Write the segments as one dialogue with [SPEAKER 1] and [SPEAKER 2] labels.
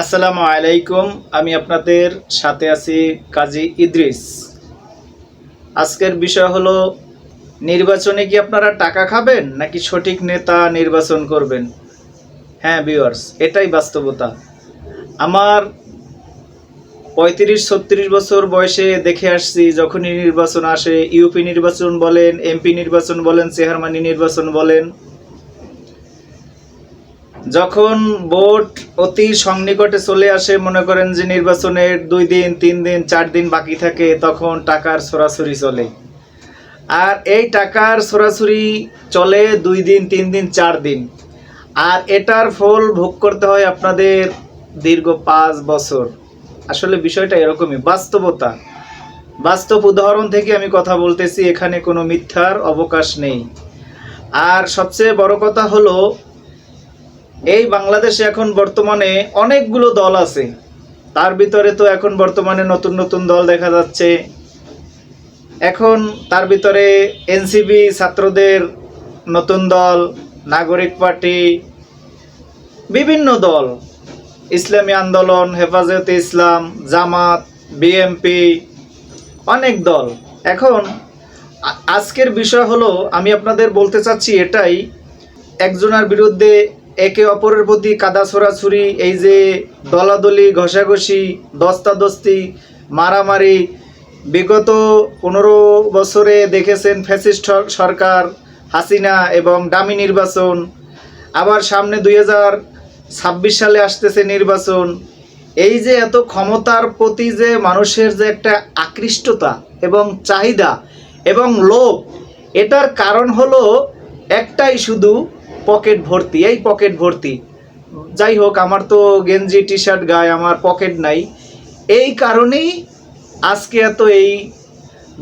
[SPEAKER 1] আসসালামু আলাইকুম, আমি আপনাদের সাথে আছি কাজী ইদ্রিস। আজকের বিষয় হলো, নির্বাচনে কি আপনারা টাকা খাবেন নাকি সঠিক নেতা নির্বাচন করবেন? হ্যাঁ ভিউয়ার্স এটাই বাস্তবতা। আমার পঁয়ত্রিশ ছত্রিশ বছর বয়সে দেখে আসছি, যখনই নির্বাচন আসে, ইউপি নির্বাচন বলেন, এমপি নির্বাচন বলেন চেহারমানি নির্বাচন বলেন যখন ভোট অতি সন্নিকটে চলে আসে, মনে করেন যে নির্বাচনের দুই দিন, তিন দিন, চার দিন বাকি থাকে, তখন টাকার সরাসরি চলে। আর এই টাকার সরাসরি চলে দুই দিন, তিন দিন, চার দিন। আর এটার ফল ভোগ করতে হয় আপনাদের দীর্ঘ পাঁচ বছর। আসলে বিষয়টা এরকমই, বাস্তবতা। বাস্তব উদাহরণ থেকে আমি কথা বলতেছি, এখানে কোনো মিথ্যার অবকাশ নেই। আর সবচেয়ে বড় কথা হলো এই বাংলাদেশে এখন বর্তমানে অনেকগুলো দল আছে। তার ভিতরে তো এখন বর্তমানে নতুন নতুন দল দেখা যাচ্ছে। এখন তার ভিতরে এনসিবি ছাত্রদের নতুন দল, নাগরিক পার্টি, বিভিন্ন দল। ইসলামী আন্দোলন, হেফাজতে ইসলাম, জামাত বিএমপি অনেক দল। এখন আজকের বিষয় হলো, আমি আপনাদের বলতে চাচ্ছি এটাই, একজনের বিরুদ্ধে একে অপরের প্রতি কাদা ছোড়াছুরি এই যে দলাদলি, ঘষাঘষি, দস্তাদস্তি, মারামারি, বিগত পনেরো বছরে দেখেছেন ফ্যাসিস্ট সরকার হাসিনা এবং ডামি নির্বাচন। আবার সামনে দুই ছাব্বিশ সালে আসতেছে নির্বাচন। এই যে এত ক্ষমতার প্রতি যে মানুষের যে একটা আকৃষ্টতা এবং চাহিদা এবং লোভ, এটার কারণ হলো একটাই শুধু পকেট ভর্তি, এই পকেট ভর্তি। যাই হোক, আমার তো গেঞ্জি টি শার্ট গায়ে আমার পকেট নাই। এই কারণেই আজকে এত এই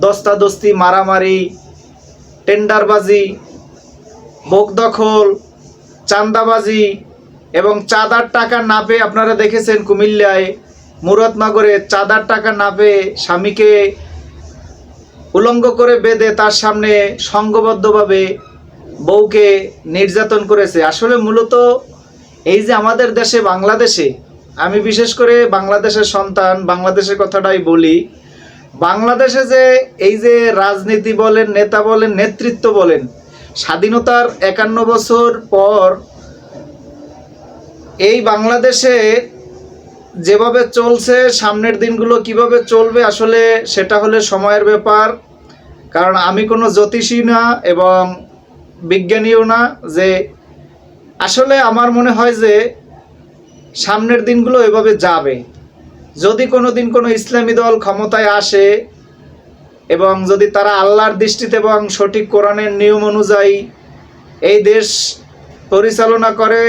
[SPEAKER 1] দস্তাদস্তি, মারামারি, টেন্ডারবাজি বোক দখল, চাঁদাবাজি এবং চাঁদার টাকা না পেয়ে আপনারা দেখেছেন কুমিল্লায়, মুরাদনগরে চাঁদার টাকা না পেয়ে স্বামীকে উলঙ্গ করে বেঁধে তার সামনে সংঘবদ্ধভাবে বউকে নির্যাতন করেছে। আসলে মূলত এই যে আমাদের দেশে, বাংলাদেশে, আমি বিশেষ করে বাংলাদেশের সন্তান, বাংলাদেশের কথাটাই বলি, বাংলাদেশে যে এই যে রাজনীতি বলেন, নেতা বলেন, নেতৃত্ব বলেন, স্বাধীনতার একান্ন বছর পর এই বাংলাদেশে যেভাবে চলছে, সামনের দিনগুলো কীভাবে চলবে, আসলে সেটা হলে সময়ের ব্যাপার। কারণ আমি কোনো জ্যোতিষী না এবং বিজ্ঞানীও না, যে আসলে আমার মনে হয় যে সামনের দিনগুলো এভাবে যাবে। যদি কোনো দিন কোনো ইসলামী দল ক্ষমতায় আসে এবং যদি তারা আল্লাহর দৃষ্টিতে এবং সঠিক কোরআনের নিয়ম অনুযায়ী এই দেশ পরিচালনা করে,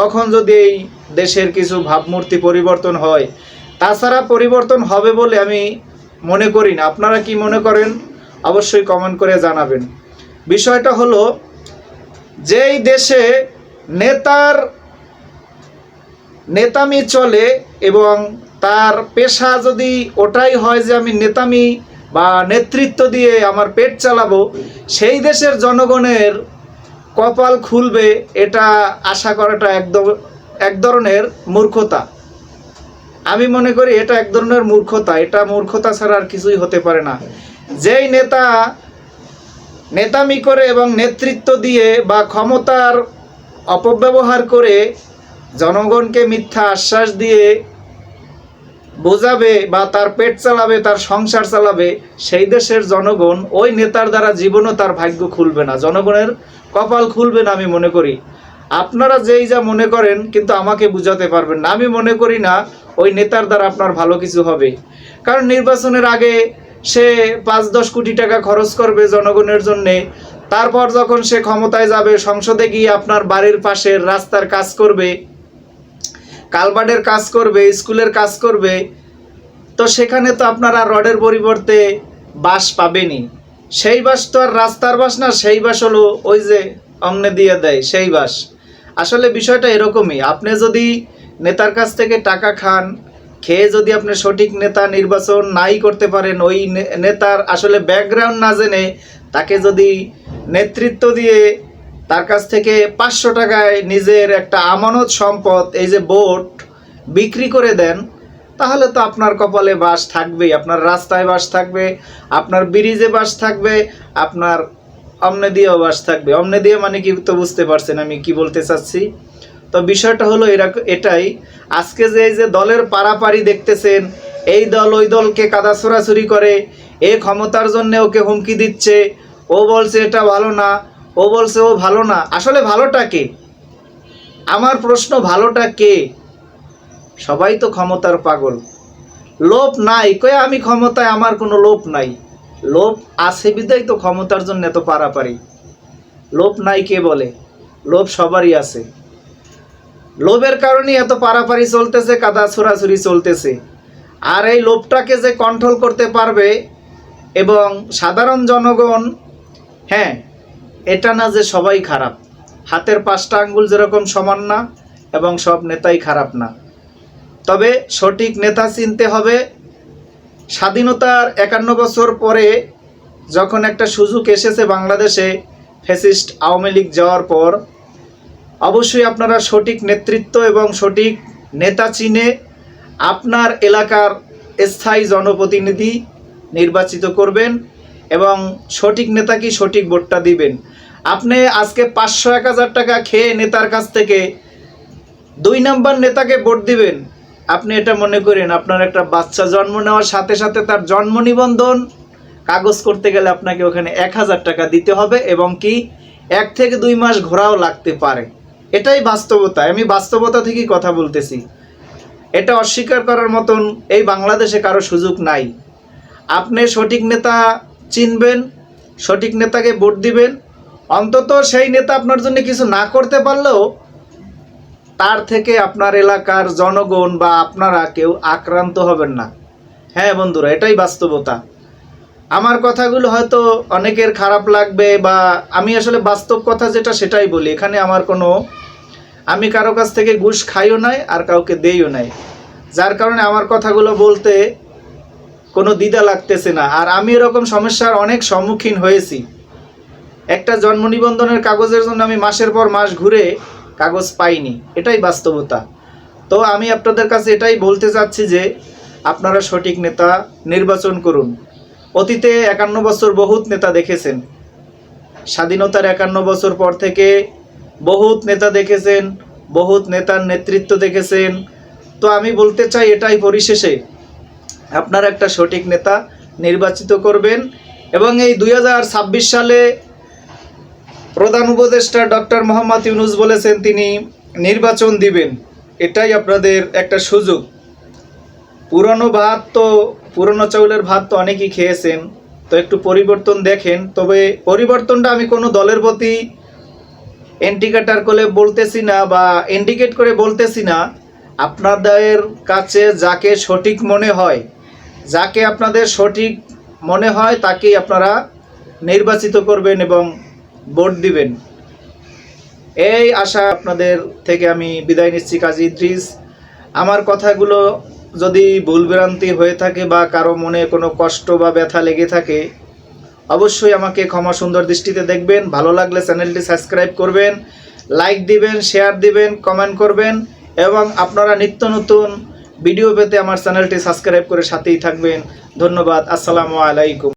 [SPEAKER 1] তখন যদি এই দেশের কিছু ভাবমূর্তি পরিবর্তন হয়। তাছাড়া পরিবর্তন হবে বলে আমি মনে করি না। আপনারা কি মনে করেন? অবশ্যই কমেন্ট করে জানাবেন। বিষয়টা হলো, যেই দেশে নেতার নেতামি চলে এবং তার পেশা যদি ওটাই হয় যে আমি নেতামি বা নেতৃত্ব দিয়ে আমার পেট চালাবো, সেই দেশের জনগণের কপাল খুলবে এটা আশা করাটা একদম এক ধরনের মূর্খতা। আমি মনে করি এটা এক ধরনের মূর্খতা, এটা মূর্খতা ছাড়া আর কিছুই হতে পারে না। যেই নেতা নেতামি করে এবং নেতৃত্ব দিয়ে বা ক্ষমতার অপব্যবহার করে জনগণকে মিথ্যা আশ্বাস দিয়ে বোঝাবে বা তার পেট চালাবে, তার সংসার চালাবে, সেই দেশের জনগণ ওই নেতার দ্বারা জীবনও তার ভাগ্য খুলবে না। জনগণের কপাল খুলবে না আমি মনে করি। আপনারা যেই যা মনে করেন কিন্তু আমাকে বুঝাতে পারবেন না। আমি মনে করি না ওই নেতার দ্বারা আপনার ভালো কিছু হবে। কারণ নির্বাচনের আগে সে পাঁচ দশ কোটি টাকা খরচ করবে জনগণের জন্যে। তারপর যখন সে ক্ষমতায় যাবে, সংসদে গিয়ে আপনার বাড়ির পাশের রাস্তার কাজ করবে কালবাডের কাজ করবে, স্কুলের কাজ করবে, তো সেখানে তো আপনারা রডের পরিবর্তে বাস পাবেনই। সেই বাস তো আর রাস্তার বাস না, সেই বাস হলো ওই যে অমনে দিয়ে দেয়, সেই বাস। আসলে বিষয়টা এরকমই। আপনি যদি নেতার কাছ থেকে টাকা খান খেয়ে যদি আপনি সঠিক নেতা নির্বাচন নাই করতে পারেন, ওই নেতার আসলে ব্যাকগ্রাউন্ড না জেনে তাকে যদি নেতৃত্ব দিয়ে তার কাছ থেকে পাঁচশো টাকায় নিজের একটা আমানত সম্পদ, এই যে বোট বিক্রি করে দেন, তাহলে তো আপনার কপালে বাস থাকবেই। আপনার রাস্তায় বাস থাকবে, আপনার ব্রিজে বাস থাকবে, আপনার অমনে দিয়েও বাস থাকবে। অমনে দিয়ে মানে কি তো বুঝতে পারছেন আমি কি বলতে চাচ্ছি? তো বিষয়টা হলো এরকম এটাই। আজকে যে এই যে দলের পারাপারি দেখতেছেন, এই দল ওই দলকে কাদা ছোড়াছুরি করে, এ ক্ষমতার জন্য ওকে হুমকি দিচ্ছে, ও বলছে এটা ভালো না, ও বলছে ও ভালো না। আসলে ভালোটা কে? আমার প্রশ্ন, ভালোটা কে? সবাই তো ক্ষমতার পাগল। লোভ নাই। কয়ে আমি ক্ষমতায়, আমার কোনো লোভ নাই। লোভ আছে বিদায় তো ক্ষমতার জন্য এত পারাপারি। লোভ নাই কে বলে? লোভ সবারই আছে। লোভের কারণে এত পারাপারি চলতেছে, কাদা ছোড়াছুরি চলতেছে। আর এই লোভটাকে যে কন্ট্রোল করতে পারবে এবং সাধারণ জনগণ হ্যাঁ এটা না যে সবাই খারাপ। হাতের পাঁচটা আঙ্গুল যেরকম সমান না এবং সব নেতাই খারাপ না। তবে সঠিক নেতা চিনতে হবে। স্বাধীনতার একান্ন বছর পরে যখন একটা সুযোগ এসেছে বাংলাদেশে, ফ্যাসিস্ট আওয়ামী লীগ যাওয়ার পর অবশ্যই আপনারা সঠিক নেতৃত্ব এবং সঠিক নেতা চিনে আপনার এলাকার স্থায়ী জনপ্রতিনিধি নির্বাচিত করবেন এবং সঠিক নেতাকে সঠিক ভোটটা দিবেন। আপনি আজকে পাঁচশো এক হাজার টাকা খেয়ে নেতার কাছ থেকে দুই নাম্বার নেতাকে ভোট দিবেন। আপনি এটা মনে করেন, আপনার একটা বাচ্চা জন্ম নেওয়ার সাথে সাথে তার জন্ম নিবন্ধন কাগজ করতে গেলে আপনাকে ওখানে এক হাজার টাকা দিতে হবে এবং কি এক থেকে দুই মাস ঘোরাও লাগতে পারে। এটাই বাস্তবতা। আমি বাস্তবতা থেকেই কথা বলতেছি। এটা অস্বীকার করার মতন এই বাংলাদেশে কারও সুযোগ নাই। আপনি সঠিক নেতা চিনবেন, সঠিক নেতাকে ভোট দিবেন। অন্তত সেই নেতা আপনার জন্য কিছু না করতে পারলেও তার থেকে আপনার এলাকার জনগণ বা আপনারা কেউ আক্রান্ত হবেন না। হ্যাঁ বন্ধুরা, এটাই বাস্তবতা। আমার কথাগুলো হয়তো অনেকের খারাপ লাগবে বা আমি আসলে বাস্তব কথা যেটা সেটাই বলি। এখানে আমার কোনো, আমি কারও কাছ থেকে ঘুষ খাইও নাই আর কাউকে দেইও নাই। যার কারণে আমার কথাগুলো বলতে কোনো দ্বিধা লাগতেছে না। আর আমি এরকম সমস্যার অনেক সম্মুখীন হয়েছি। একটা জন্ম নিবন্ধনের কাগজের জন্য আমি মাসের পর মাস ঘুরে কাগজ পাইনি। এটাই বাস্তবতা। তো আমি আপনাদের কাছে এটাই বলতে চাচ্ছি যে, আপনারা সঠিক নেতা নির্বাচন করুন। অতীতে একান্ন বছর বহুত নেতা দেখেছেন। স্বাধীনতার একান্ন বছর পর থেকে বহুত নেতা দেখেছেন, বহুত নেতার নেতৃত্ব দেখেছেন। তো আমি বলতে চাই এটাই পরিশেষে, আপনার একটা সঠিক নেতা নির্বাচিত করবেন এবং এই দুই হাজার ছাব্বিশ সালে প্রধান উপদেষ্টা ডক্টর মোহাম্মদ ইউনুস বলেছেন তিনি নির্বাচন দিবেন। এটাই আপনাদের একটা সুযোগ। পুরনো ভাত তো পুরনো চাউলের ভাত তো অনেকেই খেয়েছেন, তো একটু পরিবর্তন দেখেন। তবে পরিবর্তনটা আমি কোনো দলের প্রতি ইন্ডিকেটার করে বলতেছি না বা ইন্ডিকেট করে বলতেছি না। আপনাদের কাছে যাকে সঠিক মনে হয়, যাকে আপনাদের সঠিক মনে হয় তাকেই আপনারা নির্বাচিত করবেন এবং ভোট দিবেন। এই আশা আপনাদের থেকে আমি বিদায় নিচ্ছি কাজী ইদ্রিস। আমার কথাগুলো যদি ভুলভ্রান্তি হয়ে থাকে বা কারও মনে কোনো কষ্ট বা ব্যথা লেগে থাকে, অবশ্যই আমাকে ক্ষমা সুন্দর দৃষ্টিতে দেখবেন। ভালো লাগলে চ্যানেলটি সাবস্ক্রাইব করবেন, লাইক দিবেন, শেয়ার দিবেন, কমেন্ট করবেন, এবং আপনারা নিত্য নতুন ভিডিও পেতে আমার চ্যানেলটি সাবস্ক্রাইব করে সাথেই থাকবেন। ধন্যবাদ, আসসালামু আলাইকুম।